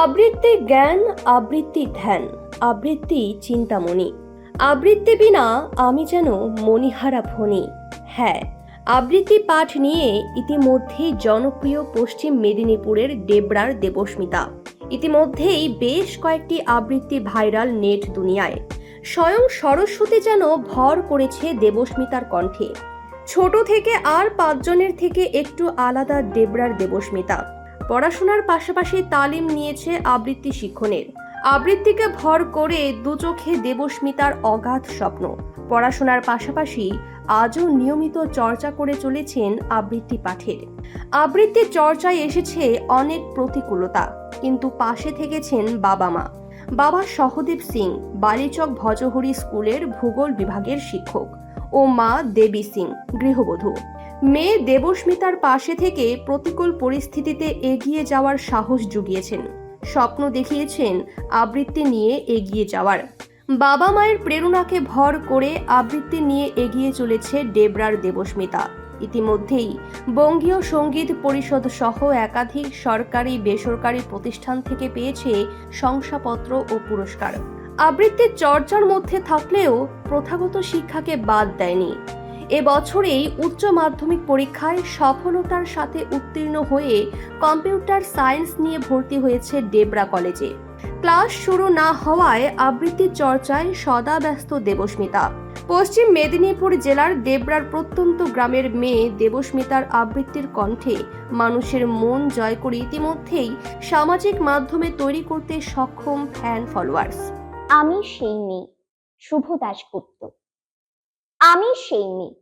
আবৃত্তি জ্ঞান, আবৃত্তি ধ্যান, আবৃত্তি চিন্তামণি। আবৃত্তি বিনা আমি যেন মণিহারা ফণি হ্যাঁ আবৃত্তি পাঠ নিয়ে ইতিমধ্যেই জনপ্রিয় পশ্চিম মেদিনীপুরের ডেবরার দেবস্মিতা। ইতিমধ্যেই বেশ কয়েকটি আবৃত্তি ভাইরাল নেট দুনিয়ায়। স্বয়ং সরস্বতী যেন ভর করেছে দেবস্মিতার কণ্ঠে। ছোট থেকে আর পাঁচজনের থেকে একটু আলাদা ডেবরার দেবস্মিতা। পড়াশোনার পাশাপাশি তালিম নিয়েছে আবৃত্তি শিক্ষণের। আবৃত্তিকে ভর করে দুচোখে দেবস্মিতার অগাধ স্বপ্ন। পড়াশোনার পাশাপাশি আজও নিয়মিত চর্চা করে চলেছেন আবৃত্তি পাঠের। আবৃত্তি চর্চায় এসেছে অনেক প্রতিকূলতা, কিন্তু পাশে থেকেছেন বাবা মা। বাবা সহদেব সিং, বালিচক ভজহরি স্কুলের ভূগোল বিভাগের শিক্ষক ও মা দেবী সিং, গৃহবধূ। মেয়ে দেবস্মিতার পাশে থেকে প্রতিকূল পরিস্থিতিতে এগিয়ে যাওয়ার সাহস জুগিয়েছেন। স্বপ্ন দেখিয়েছেন আবৃত্তি নিয়ে এগিয়ে যাওয়ার। বাবা মায়ের প্রেরণাকে ভর করে আবৃত্তি নিয়ে এগিয়ে চলেছে ডেবরার দেবস্মিতা। ইতিমধ্যেই বঙ্গীয় সংগীত পরিষদ সহ একাধিক সরকারি, বেসরকারি প্রতিষ্ঠান থেকে পেয়েছে শংসাপত্র ও পুরস্কার। আবৃত্তির চর্চার মধ্যে থাকলেও প্রথাগত শিক্ষাকে বাদ দেয়নি। এবছরেই উচ্চ মাধ্যমিক পরীক্ষায় সফলতার সাথে উত্তীর্ণ হয়ে কম্পিউটার সায়েন্স নিয়ে ভর্তি হয়েছে ডেবরা কলেজে। ক্লাস শুরু না হওয়ায় আবৃত্তি চর্চায় সদা ব্যস্ত দেবস্মিতা। পশ্চিম মেদিনীপুর জেলার দেবরার প্রত্যন্ত গ্রামের মেয়ে দেবস্মিতার আবৃত্তির কণ্ঠে মানুষের মন জয় করে ইতিমধ্যেই সামাজিক মাধ্যমে তৈরি করতে সক্ষম ফ্যান ফলোয়ার্স আমি সেই মেয়ে, শুভ দাশগুপ্ত। আমি সেই মেয়ে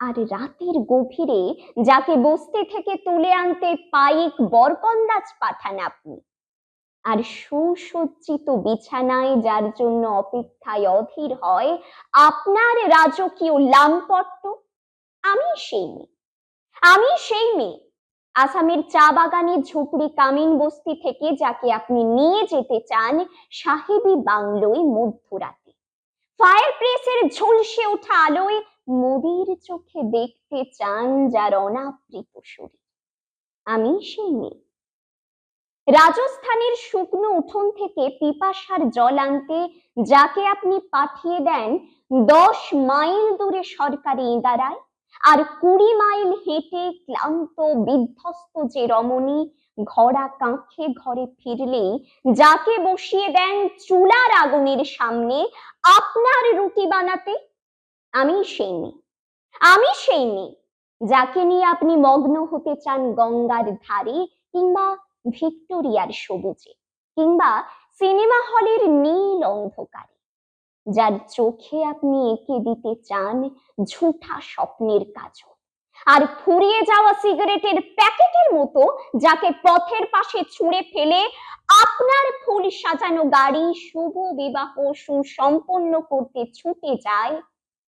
আর রাতের গভীরে যাকে বস্তি থেকে তুলে আনতে পাইক বরকন্দাজ পাঠান আপনি। আর সুসজ্জিত বিছানায় যার জন্য অপেক্ষায় অধীর হয়, আপনার রাজকীয় লামপট্ট আমি সেই মেয়ে। আমি সেই মেয়ে। আসামের চা বাগানে ঝুপড়ি কামিন বস্তি থেকে যাকে আপনি নিয়ে যেতে চান সাহেবী বাংলোয় মধ্যরাতে। ফায়ার প্রেসের ঝলসে ওঠা আলোয় মোদির চোখে দেখতে চান যার অনাবৃত শরীর। আমি সেই মেয়ে। রাজস্থানের শুকনো উঠোন থেকে পিপাসার জল আনতে যাকে আপনি পাঠিয়ে দেন, দশ মাইল দূরে সরকারি ইদারায়, আর কুড়ি মাইল হেঁটে ক্লান্ত, বিধ্বস্ত যে রমণী ঘোড়া কাঁখে ঘরে ফিরলেই যাকে বসিয়ে দেন চুলার আগুনের সামনে, আপনার রুটি বানাতে আমি সেই মেয়ে। আমি সেই মেয়ে যাকে নিয়ে আপনি মগ্ন হতে চান গঙ্গার ধারে কিংবা ভিক্টোরিয়ার সবুজে কিংবা সিনেমা হলের নীল অন্ধকারে। যার চোখে আপনি এঁকে দিতে চান ঝুঠা স্বপ্নের কাজল আর ফুরিয়ে যাওয়া সিগারেটের প্যাকেটের মতো যাকে পথের পাশে ছুঁড়ে ফেলে আপনার ফুল সাজানো গাড়ি শুভ বিবাহ সুসম্পন্ন করতে ছুটে যায়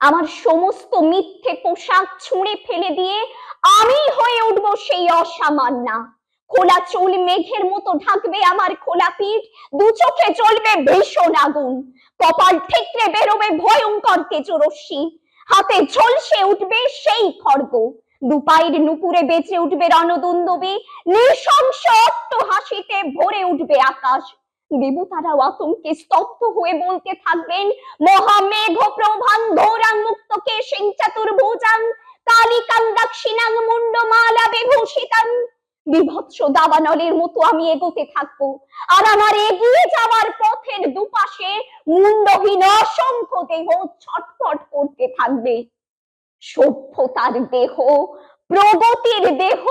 আমার সমস্ত মিথ্যে পোশাক ছুঁড়ে ফেলে দিয়ে আমি হয়ে উঠব সেই অসামান্যা। খোলা চুল মেঘের মতো ঢাকবে আমার খোলা পিঠ, দু চোখে জ্বলবে ভীষণ আগুন। কপাল ঠিকরে বেরোবে ভয়ঙ্কর তেজরশ্মি। হাতে ঝলসে উঠবে সেই খড়গ। দুপাইর নুপুরে বেঁচে উঠবে রণদুন্দবী। নৃশংস হাসিতে ভরে উঠবে আকাশ। দেবতারাও আতঙ্কে স্তব্ধ হয়ে বলতে থাকবেন মহামেঘ প্রভান ধৌরাং মুক্তকে সিং চতুর্ভুজাং, কালিকাং দক্ষিণাং মুন্ডমালা বিভূষিতাং। বিভৎস দাবানলের মতো আমি এগোতে থাকব আর আমার এগিয়ে যাওয়ার পথের দুপাশে মুন্ডহীন অসংখ্য দেহ ছটফট করতে থাকবে। সভ্যতার দেহ, প্রগতির দেহ,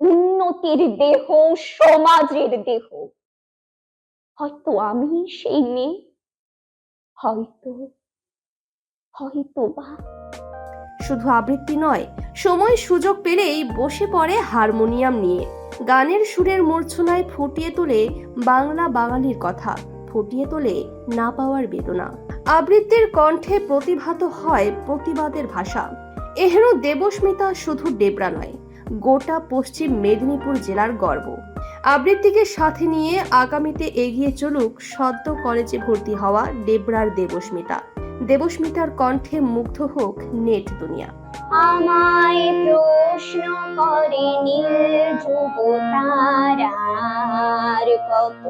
উন্নতির দেহ, সমাজের দেহ। হয়তো আমি সেই মেয়ে। হয়তো হয়তো বা। শুধু আবৃত্তি নয়, সময় সুযোগ পেলেই বসে পড়ে হারমোনিয়াম নিয়ে। গানের সুরের মূর্ছনায় ফুটিয়ে তোলে বাংলা বাঙালির কথা, ফুটিয়ে তোলে না পাওয়ার বেদনা। আবৃত্তির কণ্ঠে প্রতিভাত হয় প্রতিবাদের ভাষা। এহেন দেবস্মিতা শুধু ডেবরা নয়, গোটা পশ্চিম মেদিনীপুর জেলার গর্ব। আবৃত্তিকে সাথে নিয়ে আগামীতে এগিয়ে চলুক সদ্য কলেজে ভর্তি হওয়া ডেবরার দেবস্মিতা। দেবস্মিতার কণ্ঠে মুগ্ধ হোক নেট দুনিয়া। আমায় প্রশ্ন করে নীল তারার কত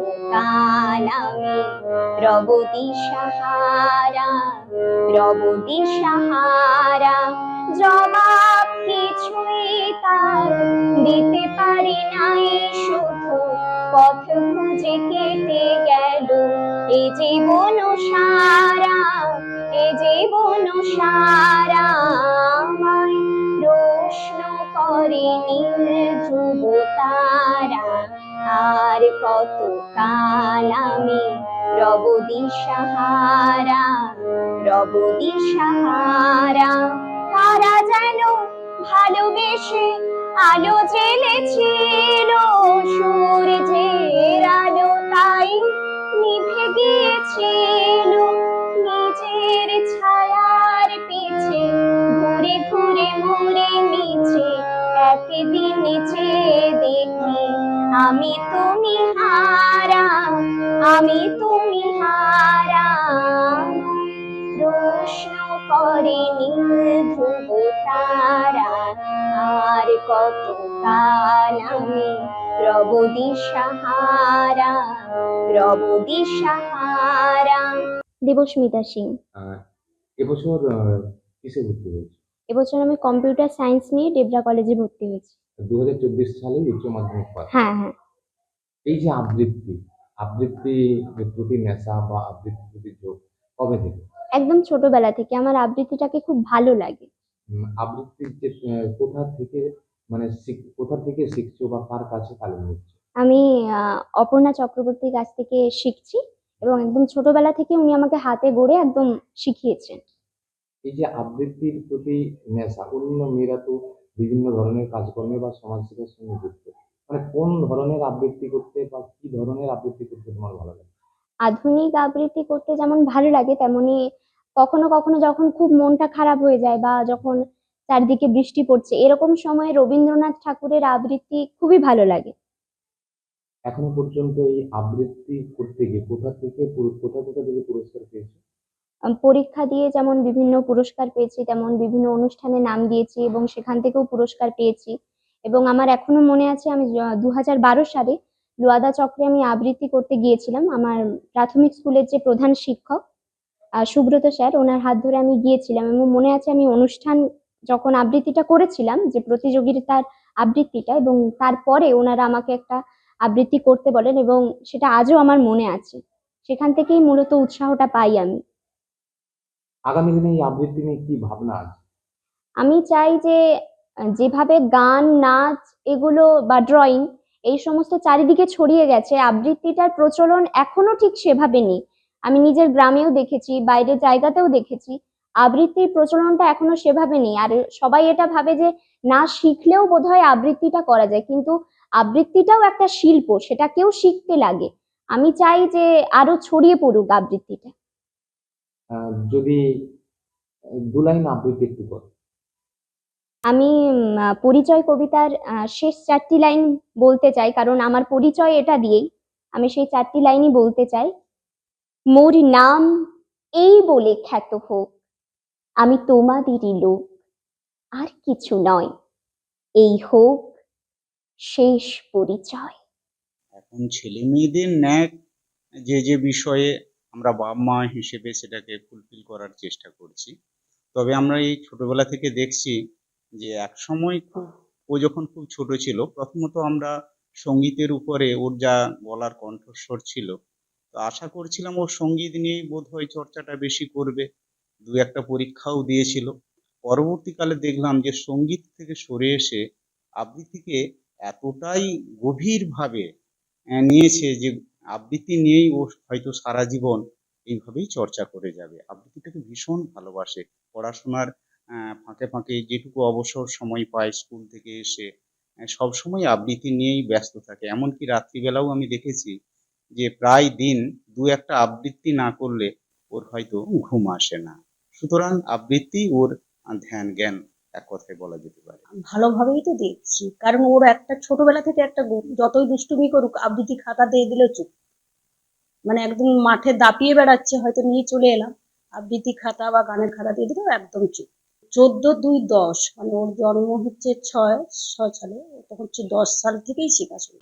সাহারা রবদি সাহারা। জবাব কিছুই তার দিতে পারি নাই, শুধু পথ খুঁজে কেটে গেল। এ জীবন সারা, এ জীবন সারা প্রশ্ন তারা, আর কত কাল আমি রব দিশাহারা রব দিশাহারা ভালোবেসে আলো জ্বেলেছিল সূর্যের আলো তাই নিভে গিয়েছিল। নিজের ছায়ার পিছে ঘুরে ঘুরে মরে নিচে একদিন চেয়ে দেখি আমি তুমি হারা কত কাল আমি রব দিশাহারা রব দিশাহারা দেবস্মিতা সিং। এবছর কিসে ভর্তি হয়েছে? এবছর আমি কম্পিউটার সায়েন্স নিয়ে ডেবরা কলেজে ভর্তি হয়েছি। দু হাজার চব্বিশ সালে উচ্চ মাধ্যমিক পাস। হ্যাঁ হ্যাঁ। এই যে আবৃত্তি আবৃত্তি প্রতি নেশা বা আবৃত্তির প্রতি ঝোঁক কবে থেকে? একদম ছোটবেলা থেকে। আমার আবৃত্তিটাকে খুব ভালো লাগে। আবৃত্তির যে কোথা থেকে মানে কোথা থেকে শিখছো বা কার কাছে তালিম নিচ্ছ? আমি অপর্ণা চক্রবর্তীর কাছ থেকে শিখছি এবং একদম ছোটবেলা থেকে উনি আমাকে হাতে গড়ে একদম শিখিয়েছেন। এই যে আবৃত্তির প্রতি নেশা অন্য মেয়েরা তো বিভিন্ন ধরনের কাজকর্মে বা সমাজসেবার সঙ্গে যুক্ত। মানে কোন ধরনের আবৃত্তি করতে বা কি ধরনের আবৃত্তি করতে তোমার ভালো লাগে? আধুনিক আবৃত্তি করতে যেমন ভালো লাগে তেমনি কখনো কখনো যখন খুব মনটা খারাপ হয়ে যায় বা যখন চারদিকে বৃষ্টি পড়ছে। এরকম সময়ে রবীন্দ্রনাথ ঠাকুরের আবৃত্তি খুবই ভালো লাগে। এখনও পর্যন্ত এই আবৃত্তি করতে গিয়ে কোথা থেকে কোথা কোথা থেকে পুরস্কার পেয়েছ? পরীক্ষা দিয়ে যেমন বিভিন্ন পুরস্কার পেয়েছি তেমন বিভিন্ন অনুষ্ঠানে নাম দিয়েছি এবং সেখান থেকেও পুরস্কার পেয়েছি। এবং আমার এখনও মনে আছে আমি দু হাজার বারো সালে লুয়াদা চক্রে আমি আবৃত্তি করতে গিয়েছিলাম। আমার প্রাথমিক স্কুলের যে প্রধান শিক্ষক সুব্রত স্যার ওনার হাত ধরে আমি গিয়েছিলাম এবং মনে আছে আমি অনুষ্ঠান যখন আবৃত্তিটা করেছিলাম যে প্রতিযোগিতার আবৃত্তিটা এবং তারপরে ওনারা আমাকে একটা আবৃত্তি করতে বলেন এবং সেটা আজও আমার মনে আছে। সেখান থেকেই মূলত উৎসাহটা পাই আমি। আগামী দিনে এই আবৃত্তি নিয়ে কি ভাবনা আছে? আমি চাই যে যেভাবে গান নাচ এগুলো বা ড্রয়িং এই সমস্ত চারিদিকে ছড়িয়ে গেছে আবৃত্তিটার প্রচলন এখনও ঠিক সেভাবে নেই। আমি নিজের গ্রামেও দেখেছি বাইরের জায়গাতেও দেখেছি আবৃত্তির প্রচলনটা এখনও সেভাবে নেই। আর সবাই এটা ভাবে যে না শিখলেও বোধহয় আবৃত্তিটা করা যায়। কিন্তু আবৃত্তিটাও একটা শিল্প সেটাকেও শিখতে লাগে। আমি চাই যে আরও ছড়িয়ে পড়ুক আবৃত্তিটা। যদি আহ, দু লাইন আবৃত্তি একটু করো আমি পরিচয় কবিতার শেষ চারটি লাইন বলতে চাই। কারণ আমার পরিচয় এটা দিয়েই। আমি সেই চারটি লাইনই বলতে চাই। মোর নাম এই বলে খ্যাত হোক। আমি তোমাদেরই লোক। আর কিছু নয়। এই হোক, শেষ পরিচয়। এখন ছেলে মেয়েদের ন্যাক, যে যে বিষয়ে আমরা বাবা মা হিসেবে সেটাকে ফুলফিল করার চেষ্টা করছি। তবে আমরা এই ছোটবেলা থেকে দেখছি যে এক সময় খুব, ও যখন খুব ছোট ছিল, প্রথমত আমরা সঙ্গীতের উপরে ওর যা গলার কণ্ঠস্বর ছিল, তো আশা করছিলাম ওর সংগীত নিয়েই বোধহয় চর্চাটা বেশি করবে। দু একটা পরীক্ষাও দিয়েছিল। পরবর্তীকালে দেখলাম যে সংগীত থেকে সরে এসে আবৃত্তিকে এতটাই গভীরভাবে নিয়েছে যে আবৃত্তি নিয়েই ও হয়তো সারা জীবন এইভাবেই চর্চা করে যাবে। আবৃত্তিটাকে ভীষণ ভালোবাসে। পড়াশোনার ফাঁকে ফাঁকে যেটুকু অবসর সময় পায় স্কুল থেকে এসে সবসময় আবৃত্তি নিয়েই ব্যস্ত থাকে। এমনকি রাত্রিবেলাও আমি দেখেছি যে প্রায় দিন দু একটা আবৃত্তি না করলে ওর হয়তো ঘুম আসে না। সুতরাং আবৃত্তি ওর ধ্যান, জ্ঞান এক কথায় বলা যেতে পারে। ভালোভাবেই তো দেখছি, কারণ ওর একটা ছোটবেলা থেকে একটা যতই দুষ্টুমি করুক, আবৃত্তি খাতা দিয়ে দিলে চুপ। মানে একদম মাঠে দাপিয়ে বেড়াচ্ছে, হয়তো নিয়ে চলে এলাম। আবৃত্তি খাতা বা গানের খাতা দিয়ে দিলেও একদম চুপ। চোদ্দ দুই দশ মানে ওর জন্ম হচ্ছে ছয় ছয় সালে তখন হচ্ছে দশ সাল থেকেই শেখা শুরু।